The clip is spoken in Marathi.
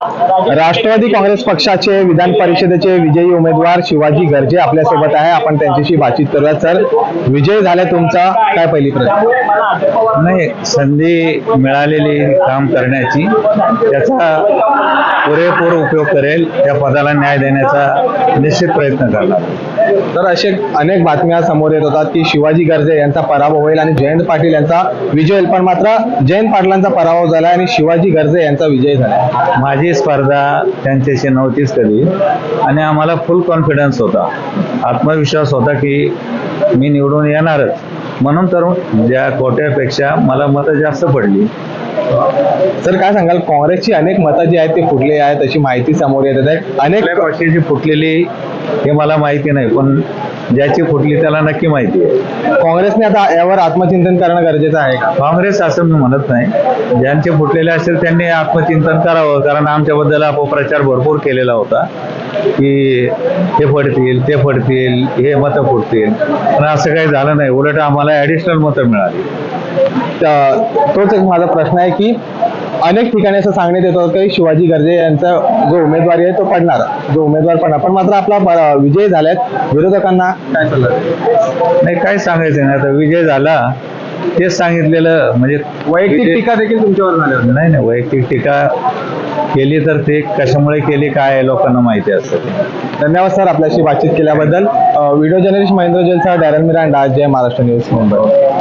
राष्ट्रवादी काँग्रेस पक्षाचे विधान परिषदेचे विजयी उमेदवार शिवाजी गर्जे आपल्यासोबत आहे. आपण त्यांच्याशी बातचीत करूया. सर विजय झाला तुमचा. काय पहिली प्रश्न? नाही संधी मिळालेली काम करण्याची त्याचा पुरेपूर उपयोग करेल त्या पदाला न्याय देण्याचा निश्चित प्रयत्न करणार. तर असे अनेक बातम्या समोर येत होतात की शिवाजी गर्जे यांचा पराभव होईल आणि जयंत पाटील यांचा विजय होईल. पण मात्र जयंत पाटलांचा पराभव झाला आणि शिवाजी गर्जे यांचा विजय झाला माझी स्पर्धा त्यांच्याशी नव्हतीच कधी. आणि आम्हाला फुल कॉन्फिडन्स होता. आत्मविश्वास होता की मी निवडून येणारच. म्हणून तर ज्या कोट्यापेक्षा मला मतं जास्त पडली. तर काय सांगाल? काँग्रेसची अनेक मतं जी आहेत ती फुटली आहेत अशी माहिती समोर येत आहे. अनेक पक्षाची फुटलेली हे मला माहिती नाही पण ज्याची फुटली त्याला नक्की माहिती आहे. काँग्रेसने आता यावर आत्मचिंतन करणं गरजेचं आहे काँग्रेस असं मी म्हणत नाही. ज्यांचे फुटलेले असेल त्यांनी आत्मचिंतन करावं कारण आमच्याबद्दल अपप्रचार भरपूर केलेला होता. की हे पडतील ते पडतील हे मतं फुटतील पण असं काही झालं नाही. उलट आम्हाला ॲडिशनल मतं मिळाली. त- तोच एक माझा प्रश्न आहे की अनेक ठिकाणी असं सांगण्यात येतं की शिवाजी गर्जे यांचा जो उमेदवारी आहे तो पडणार. जो उमेदवार पडणार. पण मात्र आपला ब- विजय झाल्यात. विरोधकांना काय सल्ला द्याल? नाही काय सांगायचं नाही. आता विजय झाला. तेच सांगितलेलं म्हणजे वैयक्तिक टीका देखील तुमच्यावर झाल्या होत्या. नाही नाही. वैयक्तिक टीका केली तर ते कशामुळे केली काय लोकांना माहिती असतं. धन्यवाद सर आपल्याशी बातचीत केल्याबद्दल. Video journalist Mahendra जैनसह Darrel Miranda Jai Maharashtra news Mumbai.